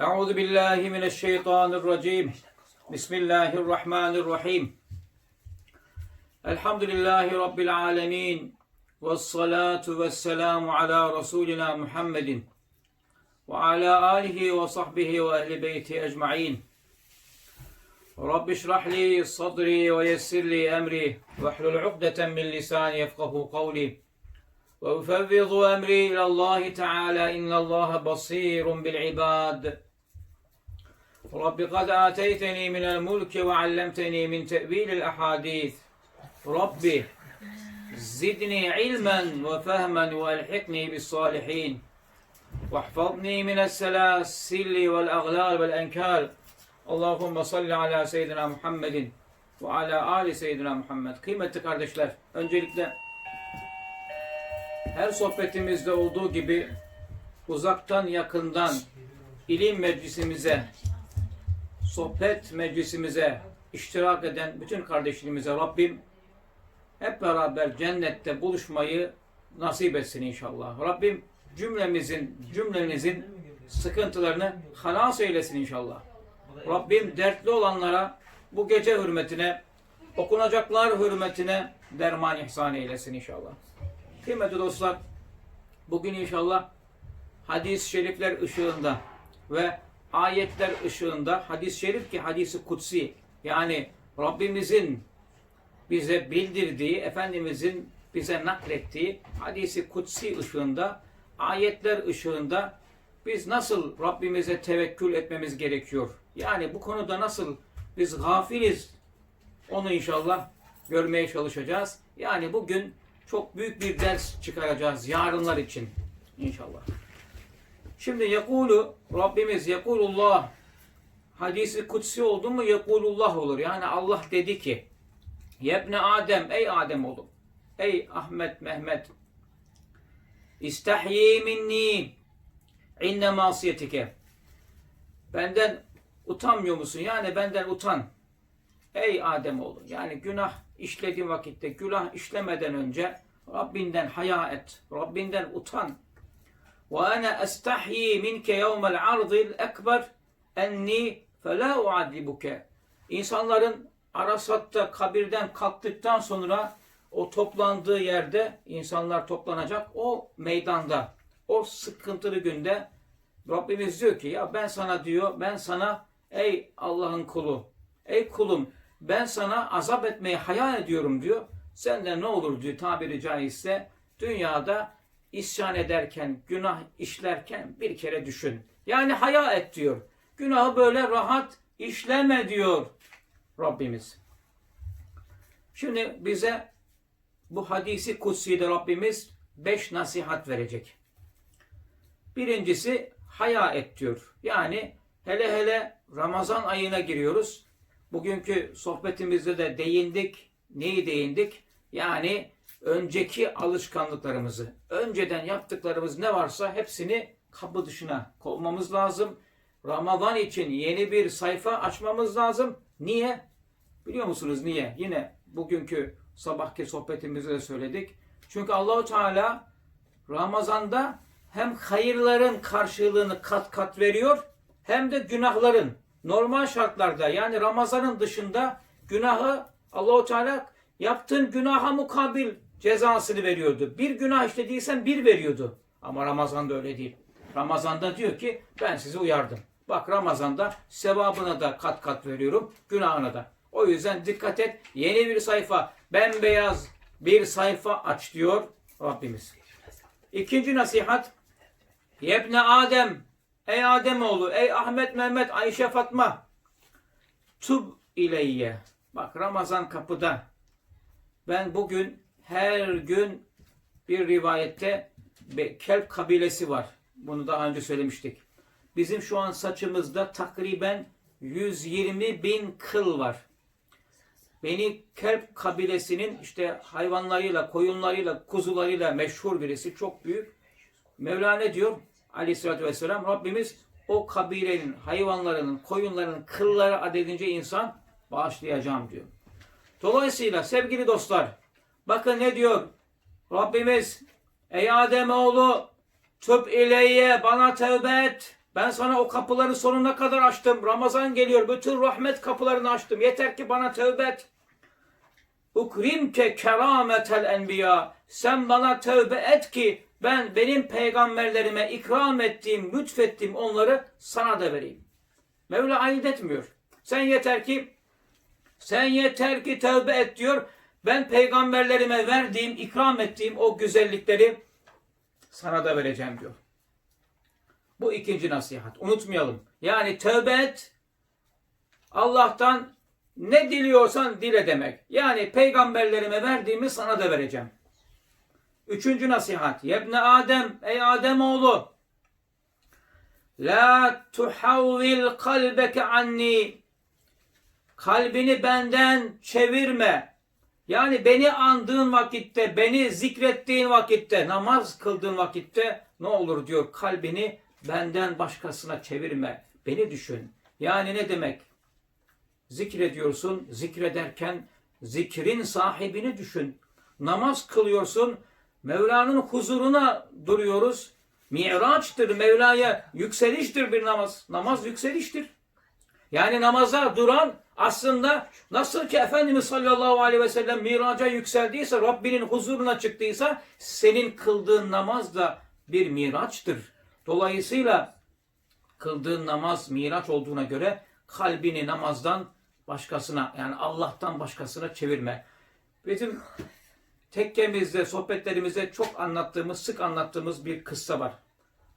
أعوذ بالله من الشيطان الرجيم. بسم الله الرحمن الرحيم. الحمد لله رب العالمين والصلاة والسلام على رسولنا محمد وعلى آله وصحبه وأهل بيته أجمعين. رب اشرح لي صدري ويسر لي أمري واحلل عقدة من لساني يفقه قولي وأفوض أمري إلى الله تعالى إن الله بصير بالعباد. رب قد آتيتني من الملك وعلمتني من تأويل الأحاديث ربي زدني علما وفهما وألحقني بالصالحين واحفظني من السلاسل والأغلال والأنكال اللهم صل على سيدنا Muhammedin ve ala ali seyyidina Muhammed. Kıymetli kardeşler, öncelikle her sohbetimizde olduğu gibi uzaktan yakından ilim meclisimize, sohbet meclisimize iştirak eden bütün kardeşlerimize Rabbim hep beraber cennette buluşmayı nasip etsin inşallah. Rabbim cümlemizin, cümlenizin sıkıntılarını halas eylesin inşallah. Rabbim dertli olanlara bu gece hürmetine, okunacaklar hürmetine derman ihsan eylesin inşallah. Kıymetli dostlar, bugün inşallah hadis-i şerifler ışığında ve ayetler ışığında hadis-i şerif ki hadisi kutsi yani Rabbimizin bize bildirdiği, Efendimizin bize naklettiği hadisi kutsi ışığında, ayetler ışığında biz nasıl Rabbimize tevekkül etmemiz gerekiyor? Yani bu konuda nasıl biz gafiliz onu inşallah görmeye çalışacağız. Yani bugün çok büyük bir ders çıkaracağız yarınlar için inşallah. Şimdi yakulu Rabbimiz yekulullah hadisi kutsi oldu mu yekulullah olur. Yani Allah dedi ki Yebne Adem ey Adem oğlum ey Ahmet Mehmet istahyi minni inne masiyetike benden utanmıyor musun? Yani benden utan. Ey Adem oğlu. Yani günah işlediğin vakitte günah işlemeden önce Rabbinden haya et. Rabbinden utan. Ana estahyi minke yevmel ardil ekber enni fela uadibuke. İnsanların Arasat'ta kabirden kalktıktan sonra o toplandığı yerde insanlar toplanacak. O meydanda, o sıkıntılı günde Rabbimiz diyor ki ya ben sana diyor, ben sana ey Allah'ın kulu, ey kulum ben sana azap etmeyi hayal ediyorum diyor. Senden ne olur diyor tabiri caizse dünyada isyan ederken, günah işlerken bir kere düşün. Yani haya et diyor. Günahı böyle rahat işleme diyor Rabbimiz. Şimdi bize bu hadisi kutsi'de Rabbimiz beş nasihat verecek. Birincisi haya et diyor. Yani hele hele Ramazan ayına giriyoruz. Bugünkü sohbetimizde de değindik. Neyi değindik? Yani önceki alışkanlıklarımızı, önceden yaptıklarımız ne varsa hepsini kapı dışına kovmamız lazım. Ramazan için yeni bir sayfa açmamız lazım. Niye? Biliyor musunuz niye? Yine bugünkü sabahki sohbetimizde de söyledik. Çünkü Allahu Teala Ramazan'da hem hayırların karşılığını kat kat veriyor hem de günahların normal şartlarda yani Ramazan'ın dışında günahı Allahu Teala yaptığın günaha mukabil cezasını veriyordu. Bir günah işlediysen bir veriyordu. Ama Ramazan'da öyle değil. Ramazan'da diyor ki ben sizi uyardım. Bak Ramazan'da sevabına da kat kat veriyorum, günahına da. O yüzden dikkat et. Yeni bir sayfa, bembeyaz bir sayfa aç diyor Rabbimiz. İkinci nasihat. Yebne Adem, ey Ademoğlu, ey Ahmet, Mehmet, Ayşe, Fatma. Tub ileyye. Bak Ramazan kapıda. Ben bugün her gün bir rivayette kelp kabilesi var. Bunu daha önce söylemiştik. Bizim şu an saçımızda takriben 120 bin kıl var. Beni Kelp kabilesinin işte hayvanlarıyla, koyunlarıyla, kuzularıyla meşhur birisi. Çok büyük. Mevla ne diyor? Aleyhisselatü Vesselam Rabbimiz o kabilenin hayvanlarının, koyunlarının kılları adedince insan bağışlayacağım diyor. Dolayısıyla sevgili dostlar bakın ne diyor Rabbimiz ey Adem oğlu tüb ileyye bana tövbe et Ben sana o kapıları sonuna kadar açtım. Ramazan geliyor. Bütün rahmet kapılarını açtım. Yeter ki bana tövbe et. Ukrimke kerametel enbiya. Sen bana tövbe et ki ben benim peygamberlerime ikram ettiğim, lütfettiğim onları sana da vereyim. Mevla ayırt etmiyor. Sen yeter ki sen yeter ki tövbe et diyor. Ben peygamberlerime verdiğim, ikram ettiğim o güzellikleri sana da vereceğim diyor. Bu ikinci nasihat. Unutmayalım. Yani tövbe et. Allah'tan ne diliyorsan dile demek. Yani peygamberlerime verdiğimi sana da vereceğim. Üçüncü nasihat. Yebne Adem, ey Adem oğlu. La tuhavvil kalbeke anni. Kalbini benden çevirme. Yani beni andığın vakitte, beni zikrettiğin vakitte, namaz kıldığın vakitte ne olur diyor kalbini benden başkasına çevirme. Beni düşün. Yani ne demek? Zikrediyorsun, zikrederken zikrin sahibini düşün. Namaz kılıyorsun, Mevla'nın huzuruna duruyoruz. Miraçtır, Mevla'ya yükseliştir bir namaz. Namaz yükseliştir. Yani namaza duran aslında nasıl ki Efendimiz sallallahu aleyhi ve sellem miraca yükseldiyse, Rabbinin huzuruna çıktıysa senin kıldığın namaz da bir miraçtır. Dolayısıyla kıldığın namaz miraç olduğuna göre kalbini namazdan başkasına yani Allah'tan başkasına çevirme. Bizim tekkemizde, sohbetlerimizde çok anlattığımız, sık anlattığımız bir kıssa var.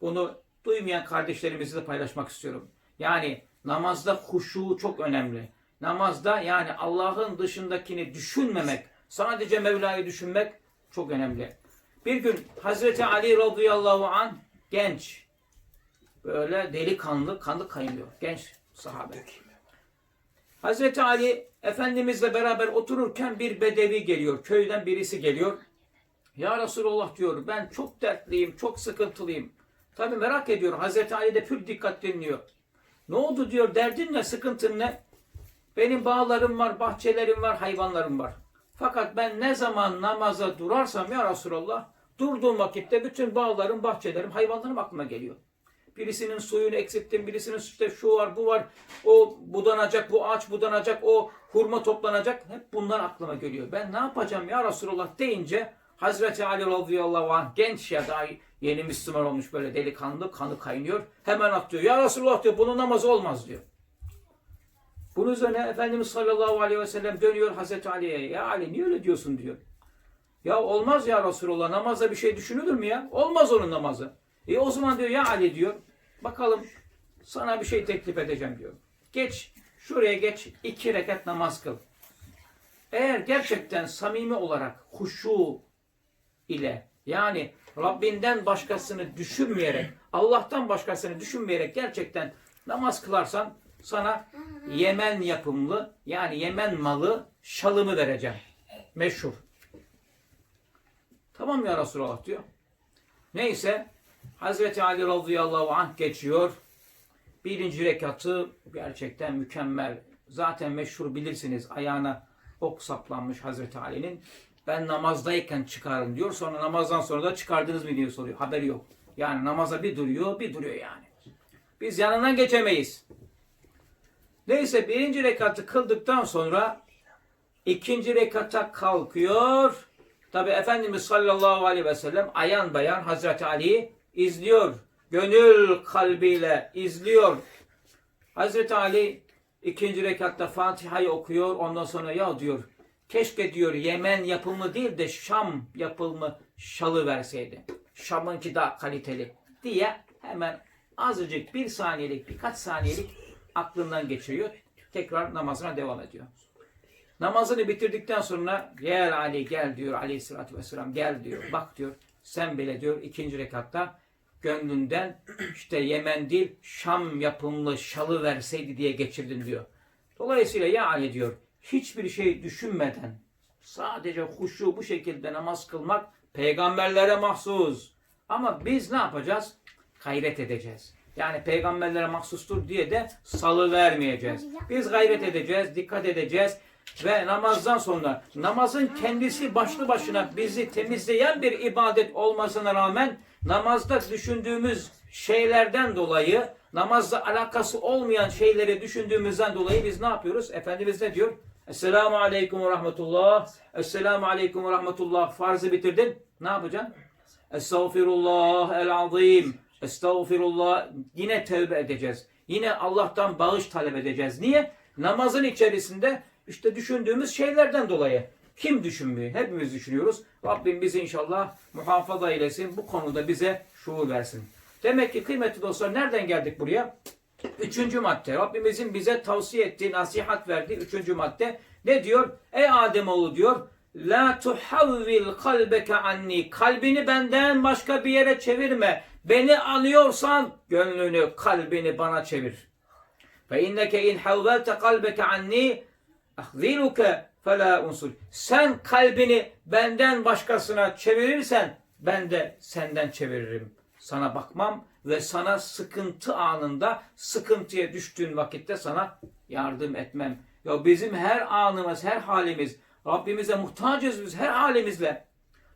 Bunu duymayan kardeşlerimizle paylaşmak istiyorum. Yani namazda huşu çok önemli. Namazda yani Allah'ın dışındakini düşünmemek, sadece Mevla'yı düşünmek çok önemli. Bir gün Hazreti Ali radıyallahu an genç, böyle delikanlı, kanlı kaynıyor. Genç sahabe. Hazreti Ali Efendimizle beraber otururken bir bedevi geliyor. Köyden birisi geliyor. Ya Resulallah diyor ben çok dertliyim, çok sıkıntılıyım. Tabi merak ediyor. Hazreti Ali de pür dikkat dinliyor. Ne oldu diyor, derdin ne, sıkıntın ne? Benim bağlarım var, bahçelerim var, hayvanlarım var. Fakat ben ne zaman namaza durarsam ya Resulallah, durduğum vakitte bütün bağlarım, bahçelerim, hayvanlarım aklıma geliyor. Birisinin suyunu eksilttim, birisinin işte şu var, bu var, o budanacak, bu ağaç budanacak, o hurma toplanacak. Hep bunlar aklıma geliyor. Ben ne yapacağım ya Resulallah deyince Hazreti Ali radıyallahu anh genç ya daha yeni Müslüman olmuş böyle delikanlı, kanı kaynıyor. Hemen atlıyor. Ya Resulallah diyor, bunun namazı olmaz diyor. Bunun üzerine Efendimiz sallallahu aleyhi ve sellem dönüyor Hazreti Ali'ye. Ya Ali niye öyle diyorsun diyor. Ya olmaz ya Resulallah namazda bir şey düşünülür mü ya? Olmaz onun namazı. E o zaman diyor ya Ali diyor. Bakalım sana bir şey teklif edeceğim diyor. Geç şuraya geç iki rekat namaz kıl. Eğer gerçekten samimi olarak huşu ile yani Rabbinden başkasını düşünmeyerek Allah'tan başkasını düşünmeyerek gerçekten namaz kılarsan sana Yemen yapımlı yani Yemen malı şalımı vereceğim. Meşhur. Tamam ya Resulallah diyor. Neyse Hazreti Ali radıyallahu anh geçiyor. Birinci rekatı gerçekten mükemmel. Zaten meşhur bilirsiniz ayağına ok saplanmış Hazreti Ali'nin. Ben namazdayken çıkarım diyor. Sonra namazdan sonra da çıkardınız mı diye soruyor. Haberi yok. Yani namaza bir duruyor bir duruyor yani. Biz yanından geçemeyiz. Neyse birinci rekatı kıldıktan sonra ikinci rekata kalkıyor. Tabi Efendimiz sallallahu aleyhi ve sellem ayan bayan Hazreti Ali'yi izliyor. Gönül kalbiyle izliyor. Hazreti Ali ikinci rekatta Fatiha'yı okuyor. Ondan sonra ya diyor keşke diyor Yemen yapımı değil de Şam yapımı şalı verseydi. Şam'ınki daha kaliteli diye hemen azıcık bir saniyelik birkaç saniyelik aklından geçiriyor. Tekrar namazına devam ediyor. Namazını bitirdikten sonra gel Ali gel diyor aleyhissalatü vesselam gel diyor. Bak diyor sen bile diyor ikinci rekatta gönlünden işte Yemen değil Şam yapımlı şalı verseydi diye geçirdin diyor. Dolayısıyla ya Ali diyor hiçbir şey düşünmeden sadece huşu bu şekilde namaz kılmak peygamberlere mahsus. Ama biz ne yapacağız? Gayret edeceğiz. Yani peygamberlere mahsustur diye de salı vermeyeceğiz. Biz gayret edeceğiz, dikkat edeceğiz ve namazdan sonra namazın kendisi başlı başına bizi temizleyen bir ibadet olmasına rağmen namazda düşündüğümüz şeylerden dolayı namazla alakası olmayan şeyleri düşündüğümüzden dolayı biz ne yapıyoruz? Efendimiz ne diyor? Esselamu aleyküm ve rahmetullah. Esselamu aleyküm ve rahmetullah. Farzı bitirdin. Ne yapacaksın? Estağfirullah el azim. Estağfirullah. Yine tevbe edeceğiz. Yine Allah'tan bağış talep edeceğiz. Niye? Namazın içerisinde işte düşündüğümüz şeylerden dolayı. Kim düşünmüyor? Hepimiz düşünüyoruz. Rabbim bizi inşallah muhafaza eylesin. Bu konuda bize şuur versin. Demek ki kıymetli dostlar nereden geldik buraya? Üçüncü madde. Rabbimizin bize tavsiye ettiği, nasihat verdiği üçüncü madde. Ne diyor? Ey Ademoğlu diyor. La tuhavvil kalbeke anni. Kalbini benden başka bir yere çevirme. Beni anıyorsan gönlünü, kalbini bana çevir. Fe inneke in havvelte kalbeke anni ahziluke fela unsur. Sen kalbini benden başkasına çevirirsen ben de senden çeviririm. Sana bakmam ve sana sıkıntı anında, sıkıntıya düştüğün vakitte sana yardım etmem. Ya bizim her anımız, her halimiz, Rabbimize muhtacız biz her halimizle.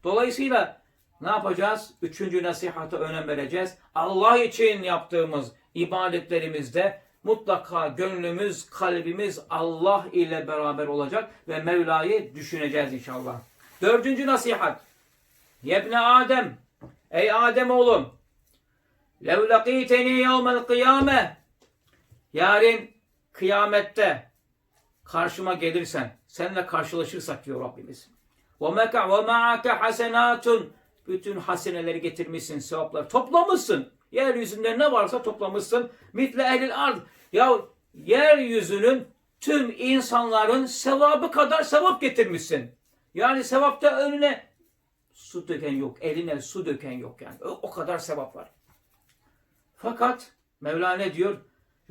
Dolayısıyla ne yapacağız? Üçüncü nasihata önem vereceğiz. Allah için yaptığımız ibadetlerimizde mutlaka gönlümüz, kalbimiz Allah ile beraber olacak ve Mevla'yı düşüneceğiz inşallah. Dördüncü nasihat. Yebne Adem. Ey Adem oğlum. Lev lakiteni yevmel kıyame. Yarın kıyamette karşıma gelirsen, seninle karşılaşırsak diyor Rabbimiz. Ve ma'ake hasenatun. Bütün haseneleri getirmişsin, sevaplar toplamışsın. Yeryüzünde ne varsa toplamışsın. Mitle ehlil ard. Ya yeryüzünün tüm insanların sevabı kadar sevap getirmişsin. Yani sevapta önüne su döken yok, eline su döken yok yani. O, o kadar sevap var. Fakat Mevla ne diyor?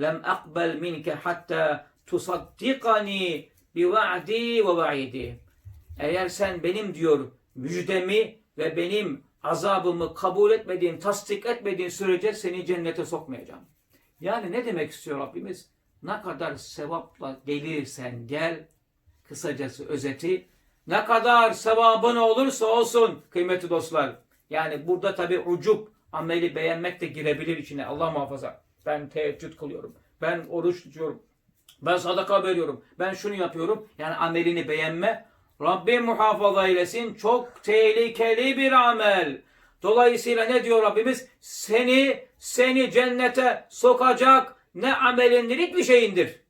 Lem akbel minke hatta tusaddikani bi va'di ve va'idi. Eğer sen benim diyor müjdemi ve benim azabımı kabul etmediğin, tasdik etmediğin sürece seni cennete sokmayacağım. Yani ne demek istiyor Rabbimiz? Ne kadar sevapla gelirsen gel, kısacası özeti, ne kadar sevabın olursa olsun kıymetli dostlar. Yani burada tabi ucup, ameli beğenmek de girebilir içine Allah muhafaza. Ben teheccüd kılıyorum, ben oruç tutuyorum, ben sadaka veriyorum, ben şunu yapıyorum. Yani amelini beğenme, Rabbim muhafaza eylesin. Çok tehlikeli bir amel. Dolayısıyla ne diyor Rabbimiz? Seni, seni cennete sokacak ne amelindir, hiçbir şeyindir.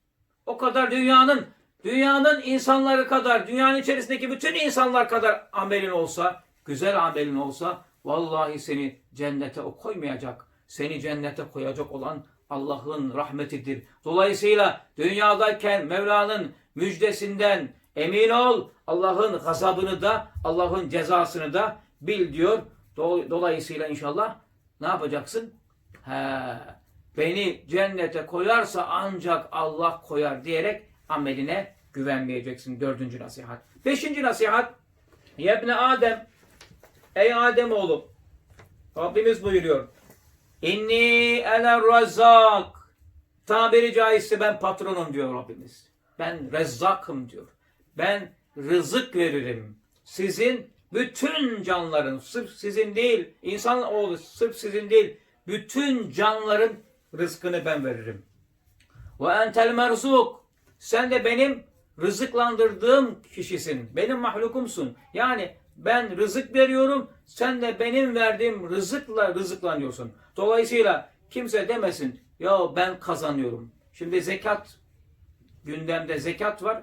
O kadar dünyanın, dünyanın insanları kadar, dünyanın içerisindeki bütün insanlar kadar amelin olsa, güzel amelin olsa, vallahi seni cennete o koymayacak. Seni cennete koyacak olan Allah'ın rahmetidir. Dolayısıyla dünyadayken Mevla'nın müjdesinden emin ol. Allah'ın gazabını da, Allah'ın cezasını da bil diyor. Dolayısıyla inşallah ne yapacaksın? He, beni cennete koyarsa ancak Allah koyar diyerek ameline güvenmeyeceksin. Dördüncü nasihat. Beşinci nasihat. Yebne Adem. Ey Adem oğlum. Rabbimiz buyuruyor. İnni eler razzak. Tabiri caizse ben patronum diyor Rabbimiz. Ben rezzakım diyor. Ben rızık veririm. Sizin bütün canların, sırf sizin değil, insan oğlu sırf sizin değil, bütün canların rızkını ben veririm. Ve entel merzuk. Sen de benim rızıklandırdığım kişisin. Benim mahlukumsun. Yani ben rızık veriyorum, sen de benim verdiğim rızıkla rızıklanıyorsun. Dolayısıyla kimse demesin, ya ben kazanıyorum. Şimdi zekat, gündemde zekat var.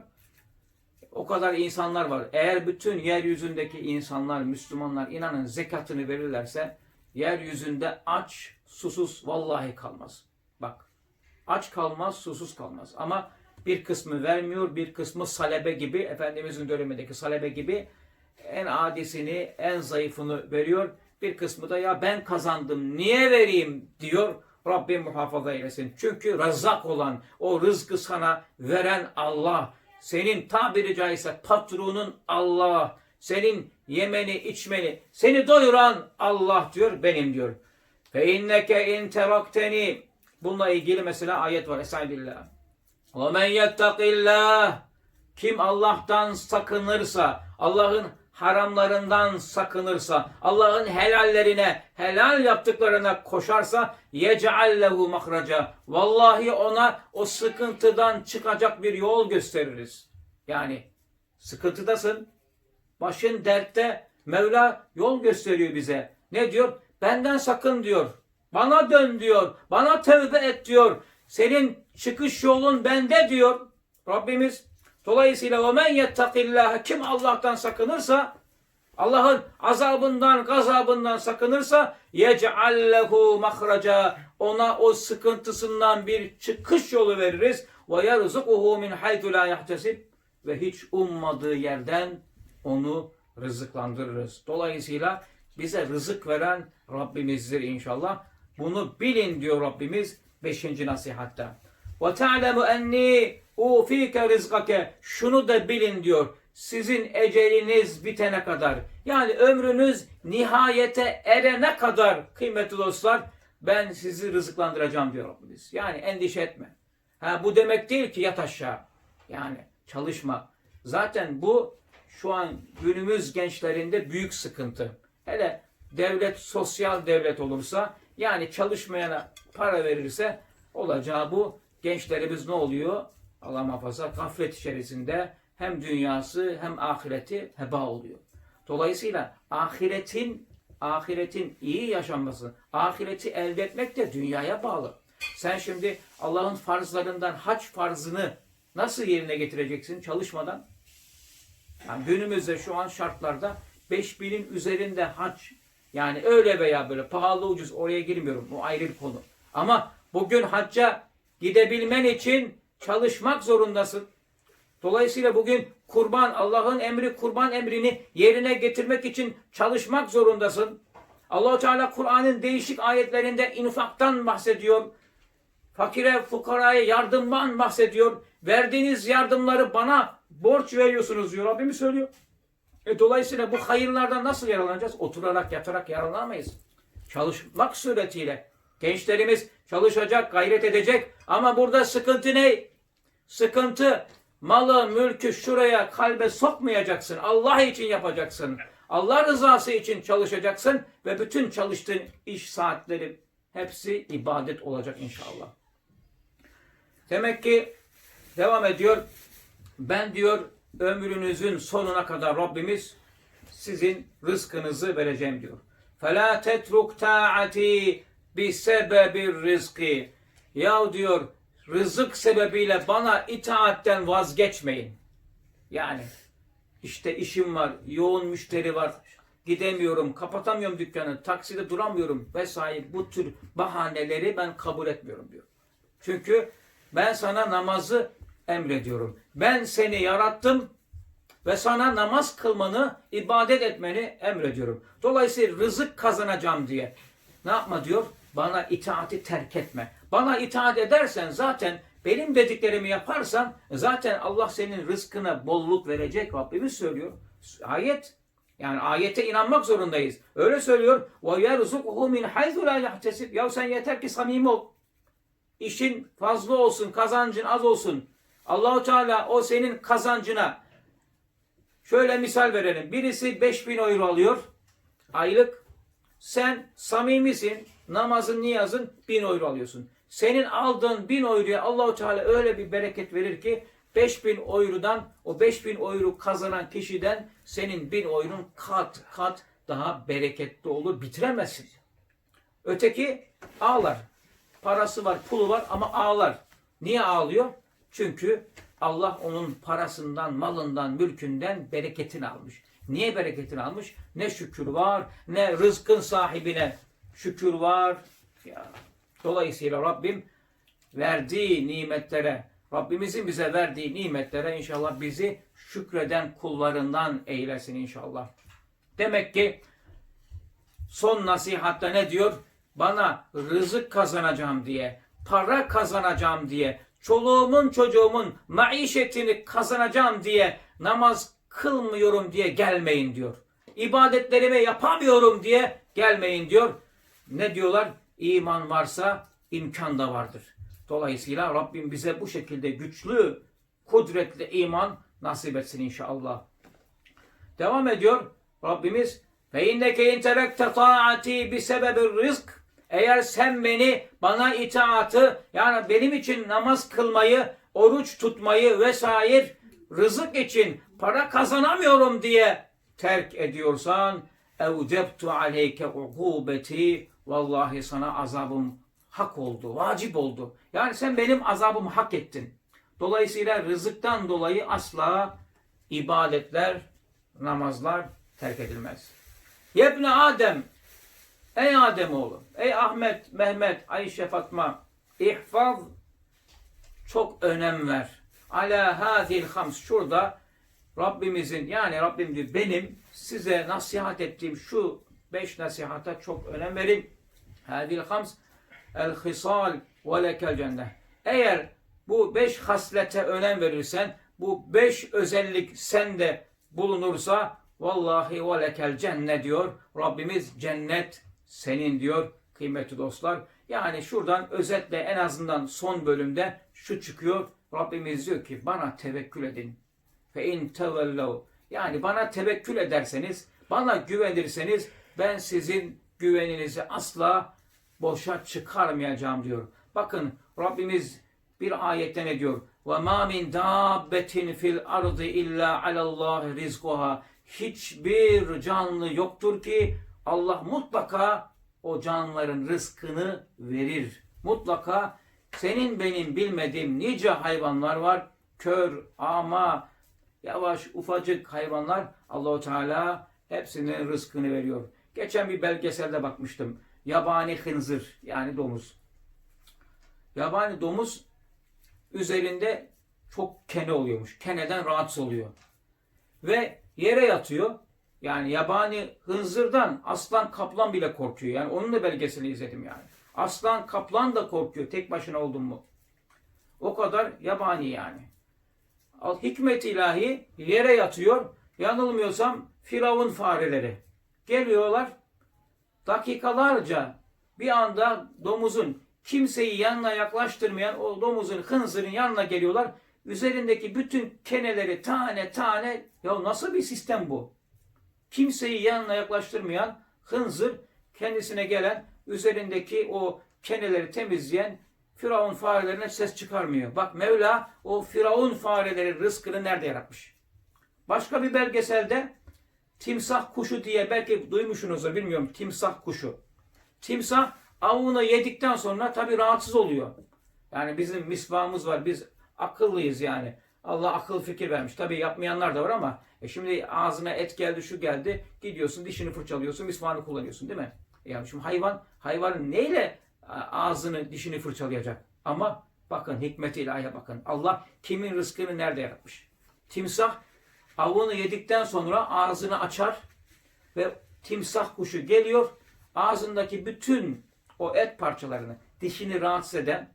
O kadar insanlar var. Eğer bütün yeryüzündeki insanlar, Müslümanlar inanın zekatını verirlerse yeryüzünde aç, susuz vallahi kalmaz. Bak aç kalmaz, susuz kalmaz. Ama bir kısmı vermiyor, bir kısmı salebe gibi, Efendimizin dönemindeki salebe gibi en adisini, en zayıfını veriyor. Bir kısmı da ya ben kazandım, niye vereyim diyor. Rabbim muhafaza eylesin. Çünkü rezzak olan, o rızkı sana veren Allah. Senin tabiri caizse patronun Allah. Senin yemeni, içmeni, seni doyuran Allah diyor, benim diyor. Fe inneke in. Bununla ilgili mesela ayet var. Estağfirullah. Ve men yettakillah. Kim Allah'tan sakınırsa, Allah'ın haramlarından sakınırsa, Allah'ın helallerine, helal yaptıklarına koşarsa yec'allehu mahraca. Vallahi ona o sıkıntıdan çıkacak bir yol gösteririz. Yani sıkıntıdasın, başın dertte, Mevla yol gösteriyor bize. Ne diyor? Benden sakın diyor. Bana dön diyor. Bana tövbe et diyor. Senin çıkış yolun bende diyor. Rabbimiz dolayısıyla ve men yettakillâhe kim Allah'tan sakınırsa Allah'ın azabından, gazabından sakınırsa yec'allehu mahraca ona o sıkıntısından bir çıkış yolu veririz ve yerzukuhu min haythu la yahtesib ve hiç ummadığı yerden onu rızıklandırırız. Dolayısıyla bize rızık veren Rabbimizdir inşallah. Bunu bilin diyor Rabbimiz 5. nasihatta. Ve ta'lemu enni ufike rizkake. Şunu da bilin diyor. Sizin eceliniz bitene kadar. Yani ömrünüz nihayete erene kadar kıymetli dostlar ben sizi rızıklandıracağım diyor Rabbimiz. Yani endişe etme. Ha, bu demek değil ki yat aşağı. Yani çalışma. Zaten bu şu an günümüz gençlerinde büyük sıkıntı. Hele devlet sosyal devlet olursa yani çalışmayana para verirse olacağı bu. Gençlerimiz ne oluyor? Allah muhafaza gaflet içerisinde hem dünyası hem ahireti heba oluyor. Dolayısıyla ahiretin ahiretin iyi yaşanması, ahireti elde etmek de dünyaya bağlı. Sen şimdi Allah'ın farzlarından hac farzını nasıl yerine getireceksin çalışmadan? Yani günümüzde şu an şartlarda 5000'in üzerinde hac yani öyle veya böyle pahalı ucuz oraya girmiyorum. Bu ayrı bir konu. Ama bugün hacca gidebilmen için çalışmak zorundasın. Dolayısıyla bugün kurban, Allah'ın emri kurban emrini yerine getirmek için çalışmak zorundasın. Allahu Teala Kur'an'ın değişik ayetlerinde infaktan bahsediyor. Fakire, fukaraya yardımdan bahsediyor. Verdiğiniz yardımları bana borç veriyorsunuz diyor. Rabbimiz söylüyor. E, dolayısıyla bu hayırlardan nasıl yararlanacağız? Oturarak, yatarak yararlanamayız. Çalışmak suretiyle. Gençlerimiz çalışacak, gayret edecek. Ama burada sıkıntı ne? Sıkıntı malı, mülkü şuraya, kalbe sokmayacaksın. Allah için yapacaksın. Allah rızası için çalışacaksın ve bütün çalıştığın iş saatleri hepsi ibadet olacak inşallah. Demek ki devam ediyor. Ben diyor ömrünüzün sonuna kadar Rabbimiz sizin rızkınızı vereceğim diyor. فَلَا تَتْرُكْ تَاعَتِي بِسَبَبِ الرِّزْقِ Ya diyor rızık sebebiyle bana itaatten vazgeçmeyin. Yani işte işim var, yoğun müşteri var, gidemiyorum, kapatamıyorum dükkanı, takside duramıyorum vesaire bu tür bahaneleri ben kabul etmiyorum diyor. Çünkü ben sana namazı emrediyorum. Ben seni yarattım ve sana namaz kılmanı, ibadet etmeni emrediyorum. Dolayısıyla rızık kazanacağım diye ne yapma diyor? Bana itaati terk etme. Bana itaat edersen zaten benim dediklerimi yaparsan zaten Allah senin rızkına bolluk verecek Rabbimiz söylüyor. Ayet. Yani ayete inanmak zorundayız. Öyle söylüyor. Ve yerzukuhu min haythu la yahtesib. Ya sen yeter ki samimi ol. İşin fazla olsun, kazancın az olsun. Allahu Teala o senin kazancına şöyle misal verelim. Birisi 5000 euro alıyor aylık. Sen samimisin. Namazın, niyazın 1000 euro alıyorsun. Senin aldığın 1000 euroya Allahu Teala öyle bir bereket verir ki 5000 eurodan o 5000 euro kazanan kişiden senin 1000 euron kat kat daha bereketli olur. Bitiremezsin. Öteki ağlar. Parası var, pulu var ama ağlar. Niye ağlıyor? Çünkü Allah onun parasından, malından, mülkünden bereketini almış. Niye bereketini almış? Ne şükür var, ne rızkın sahibine şükür var. Ya. Dolayısıyla Rabbim verdiği nimetlere, Rabbimizin bize verdiği nimetlere inşallah bizi şükreden kullarından eylesin inşallah. Demek ki son nasihatta ne diyor? Bana rızık kazanacağım diye, para kazanacağım diye, çoluğumun çocuğumun maişetini kazanacağım diye namaz kılmıyorum diye gelmeyin diyor. İbadetlerimi yapamıyorum diye gelmeyin diyor. Ne diyorlar? İman varsa imkan da vardır. Dolayısıyla Rabbim bize bu şekilde güçlü, kudretli iman nasip etsin inşallah. Devam ediyor. Rabbimiz ve inneke in terekte taati bi sebebi rızk eğer sen beni bana itaatı yani benim için namaz kılmayı, oruç tutmayı vesaire rızık için para kazanamıyorum diye terk ediyorsan evcebtu aleyke ukubeti vallahi sana azabım hak oldu, vacip oldu. Yani sen benim azabımı hak ettin. Dolayısıyla rızıktan dolayı asla ibadetler, namazlar terk edilmez. Yebne Adem, ey Adem oğlu, ey Ahmet, Mehmet, Ayşe, Fatma, ihfaz, çok önem ver. Ala hadil hams, şurada Rabbimizin, yani Rabbim diyor, benim size nasihat ettiğim şu beş nasihata çok önem verin. Hadil hams, el hisal ve lekel cennet. Eğer bu beş haslete önem verirsen, bu beş özellik sende bulunursa vallahi ve lekel cennet diyor. Rabbimiz cennet senin diyor kıymetli dostlar. Yani şuradan özetle en azından son bölümde şu çıkıyor. Rabbimiz diyor ki bana tevekkül edin. Fe in tevellev. Yani bana tevekkül ederseniz, bana güvenirseniz ben sizin güveninizi asla boşa çıkarmayacağım diyor. Bakın Rabbimiz bir ayette ne diyor? Ve ma min dabbetin fil ardı illa alallahi rizquha. Hiçbir canlı yoktur ki Allah mutlaka o canlıların rızkını verir. Mutlaka senin benim bilmediğim nice hayvanlar var. Kör, ama, yavaş, ufacık hayvanlar Allahu Teala hepsinin rızkını veriyor. Geçen bir belgeselde bakmıştım. Yabani hınzır yani domuz. Yabani domuz üzerinde çok kene oluyormuş. Keneden rahatsız oluyor. Ve yere yatıyor. Yani yabani hınzırdan aslan kaplan bile korkuyor. Yani onun da belgeselini izledim yani. Aslan kaplan da korkuyor tek başına oldun mu. O kadar yabani yani. Hikmet ilahi yere yatıyor. Yanılmıyorsam Firavun fareleri. Geliyorlar dakikalarca bir anda domuzun kimseyi yanına yaklaştırmayan o domuzun hınzırın yanına geliyorlar. Üzerindeki bütün keneleri tane tane ya nasıl bir sistem bu? Kimseyi yanına yaklaştırmayan hınzır kendisine gelen üzerindeki o keneleri temizleyen Firavun farelerine ses çıkarmıyor. Bak Mevla o Firavun fareleri rızkını nerede yaratmış? Başka bir belgeselde timsah kuşu diye belki duymuşsunuzdur bilmiyorum timsah kuşu. Timsah avını yedikten sonra tabi rahatsız oluyor. Yani bizim misvamız var. Biz akıllıyız yani. Allah akıl fikir vermiş. Tabi yapmayanlar da var ama e şimdi ağzına et geldi şu geldi. Gidiyorsun dişini fırçalıyorsun misvağını kullanıyorsun değil mi? Yani şimdi hayvan hayvanın neyle ağzını dişini fırçalayacak? Ama bakın hikmet ilahiye bakın. Allah kimin rızkını nerede yaratmış? Timsah avını yedikten sonra ağzını açar ve timsah kuşu geliyor ağzındaki bütün o et parçalarını dişini rahatsız eden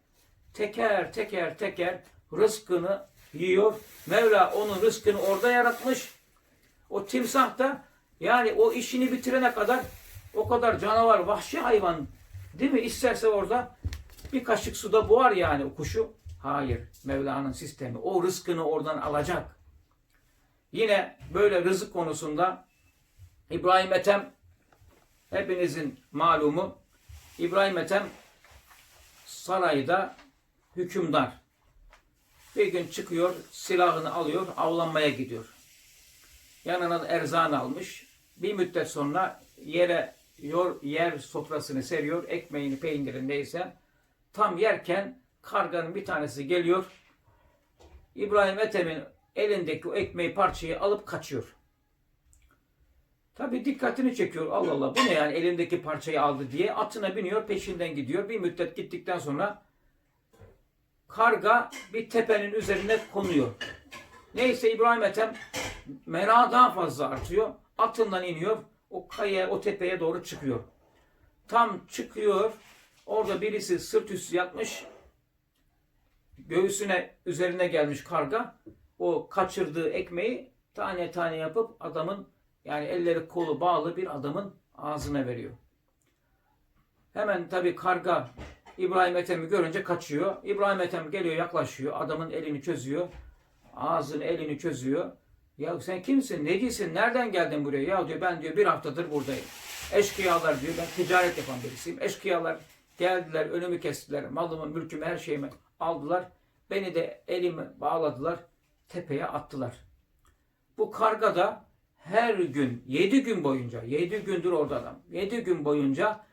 teker teker teker rızkını yiyor. Mevla onun rızkını orada yaratmış. O timsah da yani o işini bitirene kadar o kadar canavar, vahşi hayvan değil mi? İsterse orada bir kaşık suda boğar yani o kuşu. Hayır. Mevla'nın sistemi. O rızkını oradan alacak. Yine böyle rızık konusunda İbrahim Ethem hepinizin malumu İbrahim Ethem sarayda hükümdar. Bir gün çıkıyor, silahını alıyor, avlanmaya gidiyor. Yanına da erzağını almış. Bir müddet sonra yere yor, yer sofrasını seriyor, ekmeğini, peynirini neyse. Tam yerken karganın bir tanesi geliyor. İbrahim Ethem'in elindeki o ekmeği parçayı alıp kaçıyor. Tabi dikkatini çekiyor. Allah Allah bu ne yani elindeki parçayı aldı diye. Atına biniyor peşinden gidiyor. Bir müddet gittikten sonra karga bir tepenin üzerine konuyor. Neyse İbrahim Ethem merak daha fazla artıyor. Atından iniyor. O kaya, o tepeye doğru çıkıyor. Tam çıkıyor. Orada birisi sırt üstü yatmış. Göğsüne üzerine gelmiş karga. O kaçırdığı ekmeği tane tane yapıp adamın yani elleri kolu bağlı bir adamın ağzına veriyor. Hemen tabi karga İbrahim Ethem'i görünce kaçıyor. İbrahim Ethem geliyor yaklaşıyor. Adamın elini çözüyor. Ağzını elini çözüyor. Ya sen kimsin? Necisin? Nereden geldin buraya? Ya diyor ben diyor bir haftadır buradayım. Eşkıyalar diyor ben ticaret yapan birisiyim. Eşkıyalar geldiler önümü kestiler. Malımı, mülkümü, her şeyimi aldılar. Beni de elimi bağladılar. Tepeye attılar. Bu karga da her gün, yedi gün boyunca, yedi gündür orada adam. Yedi gün boyunca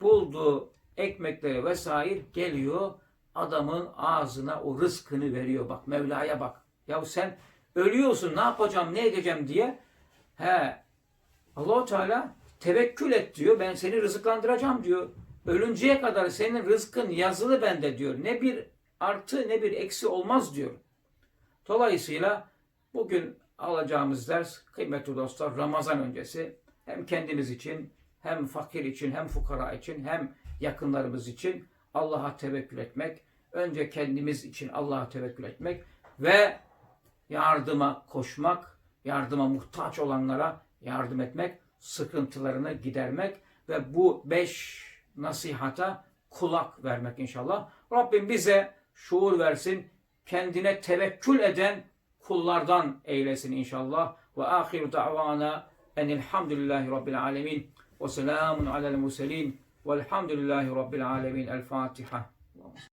bulduğu ekmekleri vesaire geliyor adamın ağzına o rızkını veriyor. Bak Mevla'ya bak. Ya sen ölüyorsun ne yapacağım ne edeceğim diye. He Allahu Teala tevekkül et diyor. Ben seni rızıklandıracağım diyor. Ölünceye kadar senin rızkın yazılı bende diyor. Ne bir artı ne bir eksi olmaz diyor. Dolayısıyla bugün alacağımız ders kıymetli dostlar Ramazan öncesi hem kendimiz için hem fakir için hem fukara için hem yakınlarımız için Allah'a tevekkül etmek, önce kendimiz için Allah'a tevekkül etmek ve yardıma koşmak, yardıma muhtaç olanlara yardım etmek, sıkıntılarını gidermek ve bu beş nasihata kulak vermek inşallah. Rabbim bize şuur versin, kendine tevekkül eden kullardan eylesin inşallah. Ve ahiru da'vana enilhamdülillahi rabbil alemin ve selamun alel murselin velhamdülillahi rabbil alemin. El Fatiha.